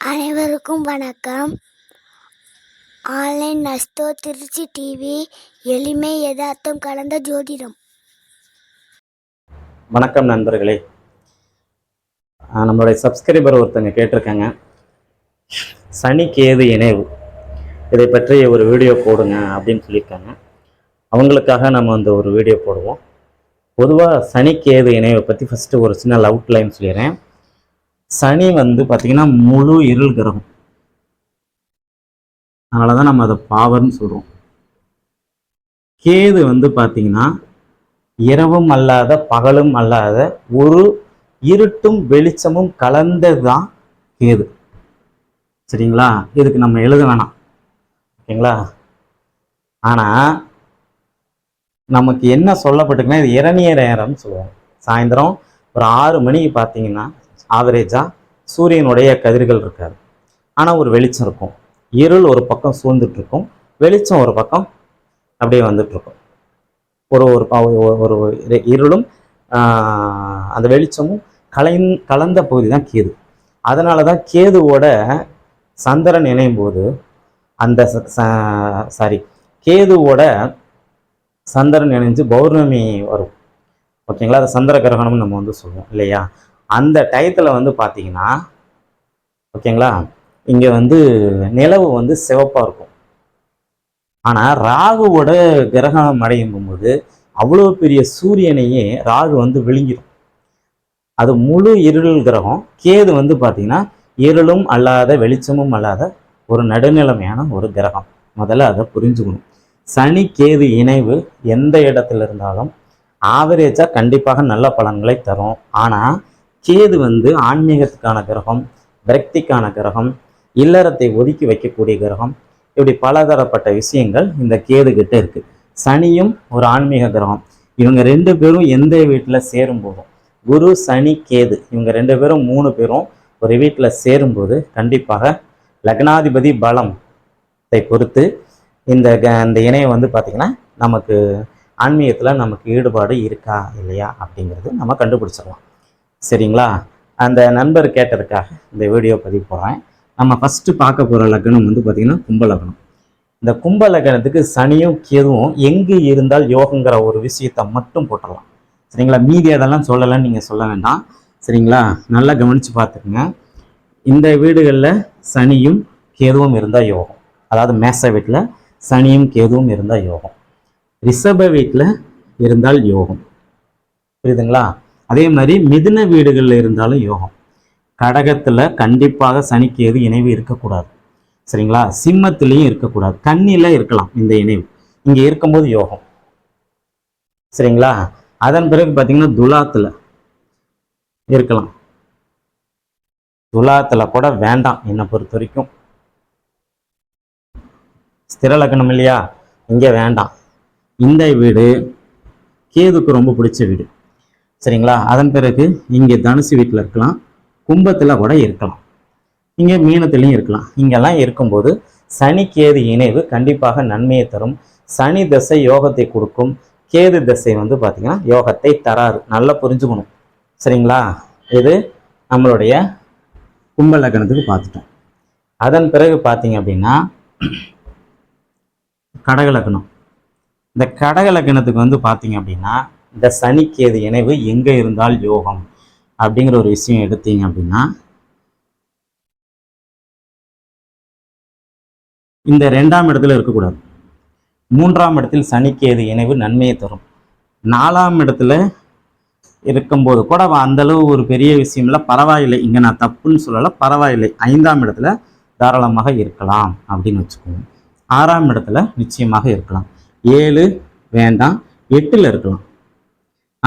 அனைவருக்கும் வணக்கம். Online நஸ்தோ Trichy TV எளிமை யதார்த்தம் கலந்த ஜோதிடம். வணக்கம் நண்பர்களே. நம்மளுடைய சப்ஸ்கிரைபர் ஒருத்தங்க கேட்டிருக்காங்க. சனி கேது இணைவு. இதை பற்றி ஒரு வீடியோ போடுங்க அப்படின்னு சொல்லியிருக்காங்க. அவங்களுக்காக நம்ம அந்த ஒரு வீடியோ போடுவோம். பொதுவாக சனி கேது இணைவை பற்றி ஃபஸ்ட்டு ஒரு சின்ன அவுட்லைன் சொல்லிடுறேன். சனி வந்து பார்த்தீங்கன்னா முழு இருள் கிரகம். அதனால தான் நம்ம அதை பாவர்னு சொல்கிறோம் கேது வந்து பார்த்தீங்கன்னா இரவும் அல்லாத பகலும் அல்லாத ஒரு இருட்டும் வெளிச்சமும் கலந்தது தான் கேது. சரிங்களா? இதுக்கு நம்ம எழுத வேணாம். ஓகேங்களா? ஆனால் நமக்கு என்ன சொல்லப்பட்டிருக்குன்னா இது இரணிய நேரம்னு சொல்லுவாங்க. சாயந்தரம் ஒரு ஆறு மணிக்கு பார்த்தீங்கன்னா ஆவரேஜாக சூரியனுடைய கதிர்கள் இருக்காது. ஆனால் ஒரு வெளிச்சம் இருக்கும். இருள் ஒரு பக்கம் சூழ்ந்துட்டு இருக்கும் வெளிச்சம் ஒரு பக்கம் அப்படியே வந்துட்டு இருக்கும் ஒரு ஒரு ப- ஒரு- ஒரு இரு- இருளும் ஆஹ், அந்த வெளிச்சமும் கலைந் கலந்த பகுதி தான் கேது. அதனால தான் கேதுவோட சந்திரன் இணையும் போது அந்த சாரி கேதுவோட சந்திரன் இணைஞ்சு பௌர்ணமி வரும். ஓகேங்களா? அது சந்திர கிரகணம்னு நம்ம வந்து சொல்லுவோம் இல்லையா? அந்த டயத்தில் வந்து பார்த்தீங்கன்னா ஓகேங்களா? இங்கே வந்து நிலவு வந்து சிவப்பாக இருக்கும். ஆனால் ராகுவோட கிரகணம் அடையும் போது அவ்வளோ பெரிய சூரியனையே ராகு வந்து விழுங்கிடும் அது முழு இருள் கிரகம். கேது வந்து பார்த்தீங்கன்னா இருளும் அல்லாத வெளிச்சமும் அல்லாத ஒரு நடுநிலைமையான ஒரு கிரகம். முதல்ல அதை புரிஞ்சுக்கணும். சனி கேது இணைவு எந்த இடத்துல இருந்தாலும் ஆவரேஜாக கண்டிப்பாக நல்ல பலன்களை தரும். ஆனால் கேது வந்து ஆன்மீகத்துக்கான கிரகம் விரக்திக்கான கிரகம் இல்லறத்தை ஒதுக்கி வைக்கக்கூடிய கிரகம் இப்படி பலதரப்பட்ட விஷயங்கள் இந்த கேது கிட்ட இருக்கு. சனியும் ஒரு ஆன்மீக கிரகம். இவங்க ரெண்டு பேரும் எந்த வீட்டில் சேரும் போதும் குரு சனி கேது இவங்க ரெண்டு பேரும் மூணு பேரும் ஒரு வீட்டில் சேரும்போது கண்டிப்பாக லக்னாதிபதி பலத்தை பொறுத்து இந்த க- இந்த இணையம் வந்து பார்த்திங்கன்னா நமக்கு ஆன்மீகத்தில் நமக்கு ஈடுபாடு இருக்கா இல்லையா அப்படிங்கிறது நம்ம கண்டுபிடிச்சிடலாம். சரிங்களா? அந்த நண்பர் கேட்டதுக்காக இந்த வீடியோ பதிவு போடுறேன். நம்ம ஃபஸ்ட்டு பார்க்க போகிற லக்னம் வந்து பார்த்திங்கன்னா கும்ப லக்னம் இந்த கும்ப லக்னத்துக்கு சனியும் கேதுவும் எங்கே இருந்தால் யோகங்கிற ஒரு விஷயத்தை மட்டும் போட்டுடலாம். சரிங்களா? மீதி அதெல்லாம் சொல்லலைன்னு நீங்கள் சொல்ல வேண்டாம். சரிங்களா? நல்லா கவனித்து பார்த்துக்குங்க. இந்த வீடுகளில் சனியும் கேதுவும் இருந்தால் யோகம். அதாவது மேச வீட்டில் சனியும் கேதுவும் இருந்தால் யோகம். ரிஷப வீட்டில் இருந்தால் யோகம். புரியுதுங்களா? அதே மாதிரி மிதுன வீடுகளில் இருந்தாலும் யோகம். கடகத்தில் கண்டிப்பாக சனிக்கு எது இணைவு இருக்கக்கூடாது. சரிங்களா? சிம்மத்திலையும் இருக்கக்கூடாது. கண்ணில இருக்கலாம் இந்த இணைவு. இங்கே இருக்கும்போது யோகம். சரிங்களா? அதன் பிறகு பார்த்தீங்கன்னா துலாத்தில் இருக்கலாம். துலாத்தில் கூட வேண்டாம் என்னை பொறுத்த வரைக்கும். ஸ்திர லக்னம் இல்லையா? இங்கே வேண்டாம். இந்த வீடு கேதுக்கு ரொம்ப பிடிச்ச வீடு. சரிங்களா? அதன் பிறகு இங்கே தனுசு வீட்டில் இருக்கலாம் கும்பத்தில் கூட இருக்கலாம். இங்கே மீனத்துலேயும் இருக்கலாம். இங்கெல்லாம் இருக்கும்போது சனி கேது இணைவு கண்டிப்பாக நன்மையை தரும். சனி தசை யோகத்தை கொடுக்கும். கேது தசை வந்து பார்த்திங்கன்னா யோகத்தை தராது நல்லா புரிஞ்சுக்கணும். சரிங்களா? இது நம்மளுடைய கும்ப லக்னத்துக்கு பார்த்துட்டோம். அதன் பிறகு பார்த்தீங்க அப்படின்னா கடக லக்னம். இந்த கடக லக்னத்துக்கு வந்து பார்த்தீங்க அப்படின்னா இந்த சனிக்கேது இணைவு எங்கே இருந்தால் யோகம் அப்படிங்கிற ஒரு விஷயம் எடுத்தீங்க அப்படின்னா இந்த ரெண்டாம் இடத்துல இருக்கக்கூடாது. மூன்றாம் இடத்தில் சனிக்கேது இணைவு நன்மையை தரும். நாலாம் இடத்துல இருக்கும்போது கூட அவ அந்த அளவு ஒரு பெரிய விஷயம் இல்லை பரவாயில்லை இங்கே நான் தப்புன்னு சொல்லலை பரவாயில்லை ஐந்தாம் இடத்துல தாராளமாக இருக்கலாம் அப்படின்னு வச்சுக்கோங்க. ஆறாம் இடத்துல நிச்சயமாக இருக்கலாம். ஏழு வேண்டாம் எட்டில் இருக்கலாம்.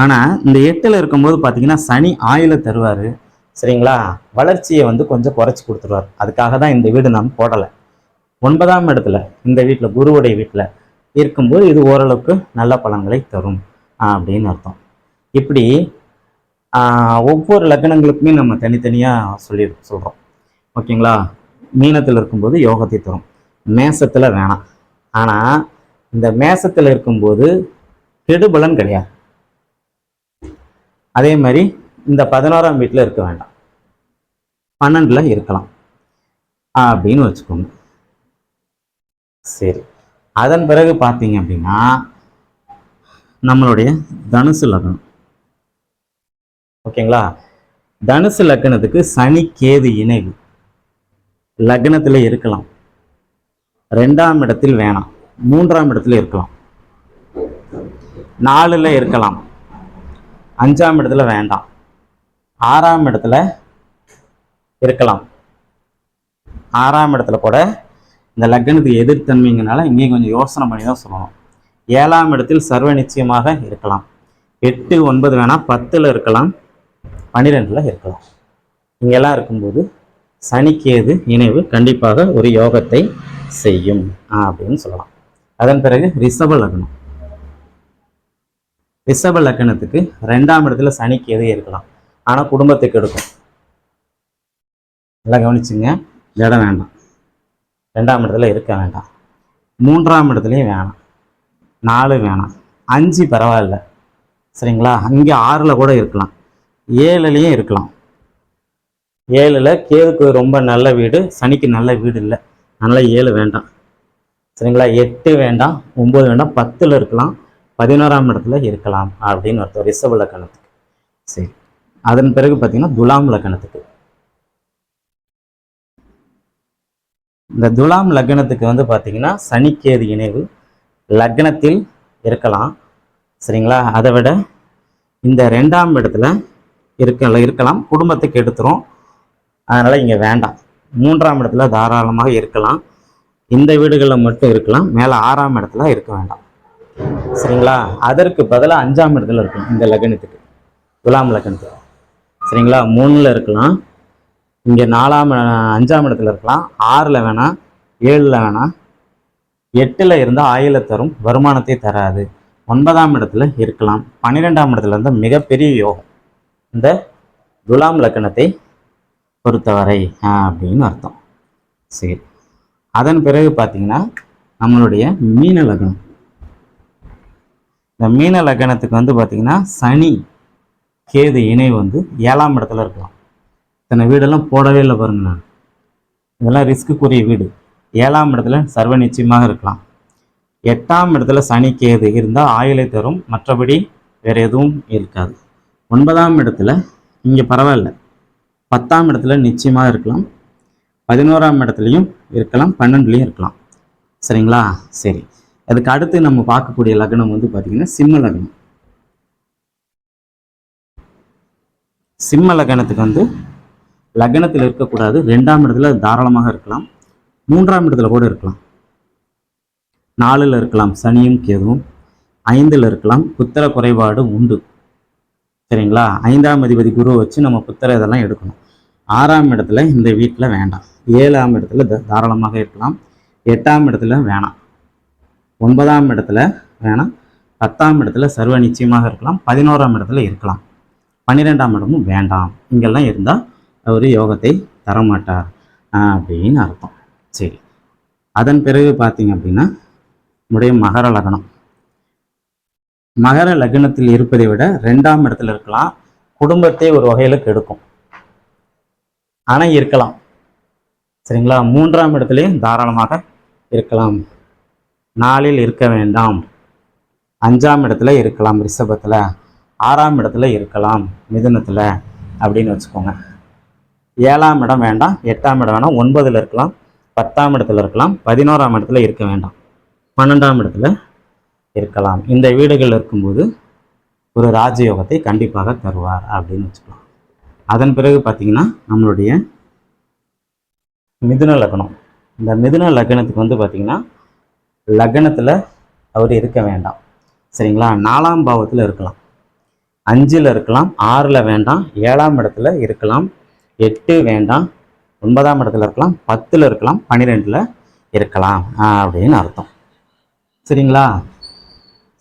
ஆனால் இந்த எட்டில் இருக்கும்போது பார்த்தீங்கன்னா சனி ஆயில தருவார். சரிங்களா? வளர்ச்சியை வந்து கொஞ்சம் குறைச்சி கொடுத்துருவார். அதுக்காக தான் இந்த வீடு நாம் போடலை. ஒன்பதாம் இடத்துல இந்த வீட்டில் குருவுடைய வீட்டில் இருக்கும்போது இது ஓரளவுக்கு நல்ல பலன்களை தரும் அப்படின்னு அர்த்தம். இப்படி ஒவ்வொரு லக்னங்களுக்குமே நம்ம தனித்தனியாக சொல்லி சொல்கிறோம் ஓகேங்களா? மீனத்தில் இருக்கும்போது யோகத்தை தரும். மேசத்தில் வேணாம். ஆனால் இந்த மேசத்தில் இருக்கும்போது கெடுபலன் கிடையாது. அதே மாதிரி இந்த பதினோராம் வீட்டில் இருக்க வேண்டாம். பன்னெண்டில் இருக்கலாம். அப்படின்னு வச்சுக்கோங்க. சரி. அதன் பிறகு பார்த்தீங்க அப்படின்னா நம்மளுடைய தனுசு லக்னம். ஓகேங்களா? தனுசு லக்னத்துக்கு சனி கேது இணைவு. லக்னத்தில் இருக்கலாம். ரெண்டாம் இடத்தில் வேணாம். மூன்றாம் இடத்துல இருக்கலாம். நாலுல இருக்கலாம். அஞ்சாம் இடத்துல வேண்டாம். ஆறாம் இடத்துல இருக்கலாம். ஆறாம் இடத்துல கூட இந்த லக்னத்துக்கு எதிர்த்தன்மைங்கனால இங்கேயும் கொஞ்சம் யோசனை பண்ணி தான் சொல்லணும். ஏழாம் இடத்தில் சர்வ நிச்சயமாக இருக்கலாம். எட்டு ஒன்பது வேணால் பத்தில் இருக்கலாம். பன்னிரெண்டில் இருக்கலாம். இங்கெல்லாம் இருக்கும்போது சனிக்கேது இணைவு கண்டிப்பாக ஒரு யோகத்தை செய்யும் அப்படின்னு சொல்லலாம். அதன் பிறகு ரிஷப லக்னம். ரிஷப லக்கணத்துக்கு ரெண்டாம் இடத்துல சனிக்கேது இருக்கலாம். ஆனால் குடும்பத்துக்கு எடுக்கும் நல்லா கவனிச்சுங்க. இந்த இடம் வேண்டாம். ரெண்டாம் இடத்துல இருக்க வேண்டாம். மூன்றாம் இடத்துலையும் வேணாம். நாலு வேணாம். அஞ்சு பரவாயில்ல. சரிங்களா? அங்கே ஆறில் கூட இருக்கலாம். ஏழுலேயும் இருக்கலாம். ஏழில் கேதுக்கு ரொம்ப நல்ல வீடு சனிக்கு நல்ல வீடு இல்லை. அதனால் ஏழு வேண்டாம். சரிங்களா? எட்டு வேண்டாம் ஒம்பது வேண்டாம் பத்தில் இருக்கலாம். பதினோராம் இடத்துல இருக்கலாம் அப்படின்னு அர்த்தம். ரிஷப லக்கணத்துக்கு. சரி. அதன் பிறகு பார்த்தீங்கன்னா துலாம் லக்கணத்துக்கு. இந்த துலாம் லக்னத்துக்கு வந்து பார்த்தீங்கன்னா சனிக்கேது இணைவு லக்னத்தில் இருக்கலாம். சரிங்களா? அதை விட இந்த ரெண்டாம் இடத்துல இருக்க இருக்கலாம். குடும்பத்துக்கு எடுத்துரும். அதனால் இங்கே வேண்டாம். மூன்றாம் இடத்துல தாராளமாக இருக்கலாம். இந்த வீடுகளில் மட்டும் இருக்கலாம். மேலே ஆறாம் இடத்துல இருக்க வேண்டாம். சரிங்களா? அதற்கு பதிலாக அஞ்சாம் இடத்துல இருக்கும் இந்த லக்னத்துக்கு. துலாம் லக்னத்துக்கு சரிங்களா? மூணில் இருக்கலாம். இங்கே நாலாம் அஞ்சாம் இடத்துல இருக்கலாம். ஆறில் வேணாம் ஏழில் வேணாம் எட்டில் இருந்தால் ஆயில தரும் வருமானத்தை தராது. ஒன்பதாம் இடத்துல இருக்கலாம். பன்னிரெண்டாம் இடத்துல இருந்தால் மிகப்பெரிய யோகம். இந்த துலாம் லக்கணத்தை பொறுத்தவரை அப்படின்னு அர்த்தம். சரி. அதன் பிறகு பார்த்தீங்கன்னா நம்மளுடைய மீன லக்னம். இந்த மீன லக்னத்துக்கு வந்து பார்த்தீங்கன்னா சனி கேது இணை வந்து ஏழாம் இடத்துல இருக்கலாம். இத்தனை வீடெல்லாம் போடவே இல்லை பாருங்க நான். இதெல்லாம் ரிஸ்க்குரிய வீடு. ஏழாம் இடத்துல சர்வ நிச்சயமாக இருக்கலாம். எட்டாம் இடத்துல சனி கேது இருந்தால் ஆயுளை தரும். மற்றபடி வேறு எதுவும் இருக்காது. ஒன்பதாம் இடத்துல இங்கே பரவாயில்ல. பத்தாம் இடத்துல நிச்சயமாக இருக்கலாம். பதினோராம் இடத்துலையும் இருக்கலாம். பன்னெண்டுலேயும் இருக்கலாம். சரிங்களா? சரி. அதுக்கு அடுத்து நம்ம பார்க்கக்கூடிய லக்னம் வந்து பார்த்திங்கன்னா சிம்ம லக்னம். சிம்ம லக்னத்துக்கு வந்து லக்னத்தில் இருக்கக்கூடாது. ரெண்டாம் இடத்துல தாராளமாக இருக்கலாம். மூன்றாம் இடத்துல கூட இருக்கலாம். நாலில் இருக்கலாம். சனியும் கேதுவும். ஐந்தில் இருக்கலாம். புத்திர குறைபாடு உண்டு. சரிங்களா? ஐந்தாம் அதிபதி குரு வச்சு நம்ம புத்திர இதெல்லாம் எடுக்கணும். ஆறாம் இடத்துல இந்த வீட்டில் வேண்டாம். ஏழாம் இடத்துல த- தாராளமாக இருக்கலாம். எட்டாம் இடத்துல வேணாம். ஒன்பதாம் இடத்துல வேணாம் பத்தாம் இடத்துல சர்வ நிச்சயமாக இருக்கலாம் பதினோராம் இடத்துல இருக்கலாம். பன்னிரெண்டாம் இடமும் வேண்டாம். இங்கெல்லாம் இருந்தால் அவர் யோகத்தை தரமாட்டார் ஆஹ் அப்படின்னு அர்த்தம். சரி. அதன் பிறகு பார்த்தீங்க அப்படின்னா நம்முடைய மகர லக்னம். மகர லக்னத்தில் இருப்பதை விட ரெண்டாம் இடத்துல இருக்கலாம். குடும்பத்தை ஒரு வகையில் கெடுக்கும். ஆனால் இருக்கலாம். சரிங்களா? மூன்றாம் இடத்துலையும் தாராளமாக இருக்கலாம். நாளில் இருக்க வேண்டாம். அஞ்சாம் இடத்துல இருக்கலாம் ரிஷபத்தில். ஆறாம் இடத்துல இருக்கலாம் மிதுனத்தில் அப்படின்னு வச்சுக்கோங்க. ஏழாம் இடம் வேண்டாம் எட்டாம் இடம் வேணாம் ஒன்பதில் இருக்கலாம் பத்தாம் இடத்துல இருக்கலாம் பதினோராம் இடத்துல இருக்க வேண்டாம். பன்னெண்டாம் இடத்துல இருக்கலாம். இந்த வீடுகள் இருக்கும்போது ஒரு ராஜயோகத்தை கண்டிப்பாக தருவார் அப்படின்னு வச்சுக்கலாம். அதன் பிறகு பார்த்தீங்கன்னா நம்மளுடைய மிதுன லக்னம். இந்த மிதுன லக்னத்துக்கு வந்து பார்த்தீங்கன்னா லக்னத்தில் அவர் இருக்க வேண்டாம். சரிங்களா? நாலாம் பாவத்தில் இருக்கலாம். அஞ்சில் இருக்கலாம் ஆறில் வேண்டாம் ஏழாம் இடத்துல இருக்கலாம் எட்டு வேண்டாம் ஒன்பதாம் இடத்துல இருக்கலாம் பத்தில் இருக்கலாம் பன்னிரெண்டில் இருக்கலாம் அப்படின்னு அர்த்தம். சரிங்களா?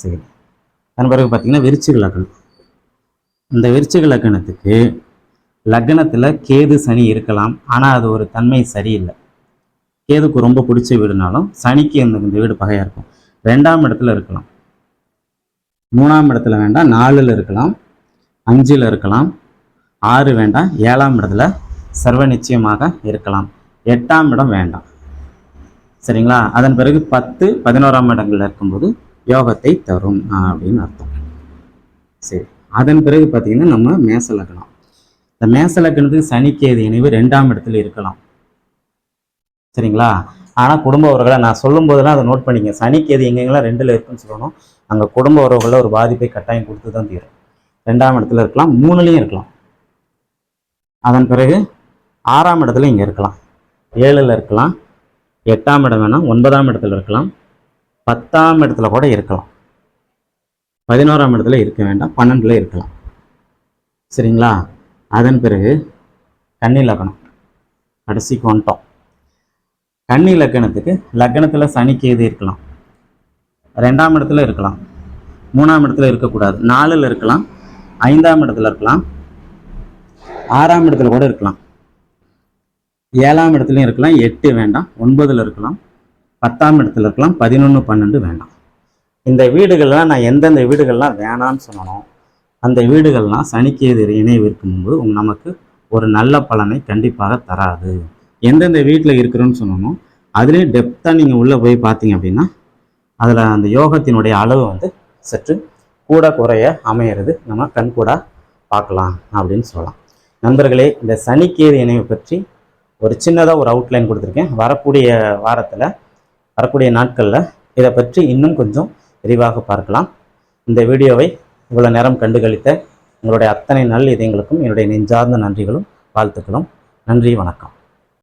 சரி. அதன் பிறகு பார்த்தீங்கன்னா விருச்சிக லக்னம். இந்த விருச்சிக லக்னத்துக்கு லக்னத்தில் கேது சனி இருக்கலாம். ஆனால் அது ஒரு தன்மை சரியில்லை. கேதுக்கு ரொம்ப பிடிச்ச வீடுனாலும் சனிக்கு அந்த இந்த வீடு பகையாக இருக்கும். ரெண்டாம் இடத்துல இருக்கலாம். மூணாம் இடத்துல வேண்டாம் நாலில் இருக்கலாம். அஞ்சில் இருக்கலாம். ஆறு வேண்டாம் ஏழாம் இடத்துல சர்வ நிச்சயமாக இருக்கலாம். எட்டாம் இடம் வேண்டாம். சரிங்களா? அதன் பிறகு பத்து பதினோராம் இடங்களில் இருக்கும்போது யோகத்தை தரும் அப்படின்னு அர்த்தம். சரி. அதன் பிறகு பார்த்திங்கன்னா நம்ம மேச லக்னம் இந்த மேச லக்னத்துக்கு சனிக்கேது இணைவு ரெண்டாம் இடத்துல இருக்கலாம். சரிங்களா? ஆனால் குடும்ப உறவுகளை நான் சொல்லும் போதெல்லாம் அதை நோட் பண்ணிங்க. சனிக்கேது எங்கெங்கெல்லாம் ரெண்டில் இருக்குன்னு சொல்லணும். அங்கே குடும்ப உறவுகளில் ஒரு பாதிப்பை கட்டாயம் கொடுத்து தான் தீரும். ரெண்டாம் இடத்துல இருக்கலாம் மூணுலேயும் இருக்கலாம். அதன் பிறகு ஆறாம் இடத்துல இங்கே இருக்கலாம். ஏழில் இருக்கலாம். எட்டாம் இடம் வேணால் ஒன்பதாம் இடத்துல இருக்கலாம். பத்தாம் இடத்துல கூட இருக்கலாம். பதினோராம் இடத்துல இருக்க வேண்டாம் பன்னெண்டில் இருக்கலாம். சரிங்களா? அதன் பிறகு கன்னி லக்னம். கடைசிக்கு வந்துட்டோம். கன்னி லக்கணத்துக்கு லக்கணத்தில் சனிக்கேது இருக்கலாம். ரெண்டாம் இடத்துல இருக்கலாம். மூணாம் இடத்துல இருக்கக்கூடாது. நாலில் இருக்கலாம். ஐந்தாம் இடத்துல இருக்கலாம். ஆறாம் இடத்துல கூட இருக்கலாம். ஏழாம் இடத்துலையும் இருக்கலாம். எட்டு வேண்டாம். ஒன்பதில் இருக்கலாம். பத்தாம் இடத்துல இருக்கலாம். பதினொன்று பன்னெண்டு வேண்டாம். இந்த வீடுகள்லாம் நான் எந்தெந்த வீடுகள்லாம் வேணான்னு சொன்னனோ அந்த வீடுகள்லாம் சனிக்கேது இணைவு இருக்கும்போது நமக்கு ஒரு நல்ல பலனை கண்டிப்பாக தராது. எந்தெந்த வீட்டில் இருக்கிறோன்னு சொன்னோமோ அதுலேயும் டெப்த்தாக நீங்கள் உள்ளே போய் பார்த்தீங்க அப்படின்னா அதில் அந்த யோகத்தினுடைய அளவு வந்து சற்று கூட குறைய அமையிறது நம்ம கண்கூடாக பார்க்கலாம் அப்படின்னு சொல்லலாம். நண்பர்களே இந்த சனிக்கேது இணைவை பற்றி ஒரு சின்னதாக ஒரு அவுட்லைன் கொடுத்துருக்கேன். வரக்கூடிய வாரத்தில் வரக்கூடிய நாட்களில் இதை பற்றி இன்னும் கொஞ்சம் விரிவாக பார்க்கலாம். இந்த வீடியோவை இவ்வளோ நேரம் கண்டுகளித்த உங்களுடைய அத்தனை நல் இதயங்களுக்கும் என்னுடைய நெஞ்சார்ந்த நன்றிகளும் வாழ்த்துக்களும். நன்றி வணக்கம்.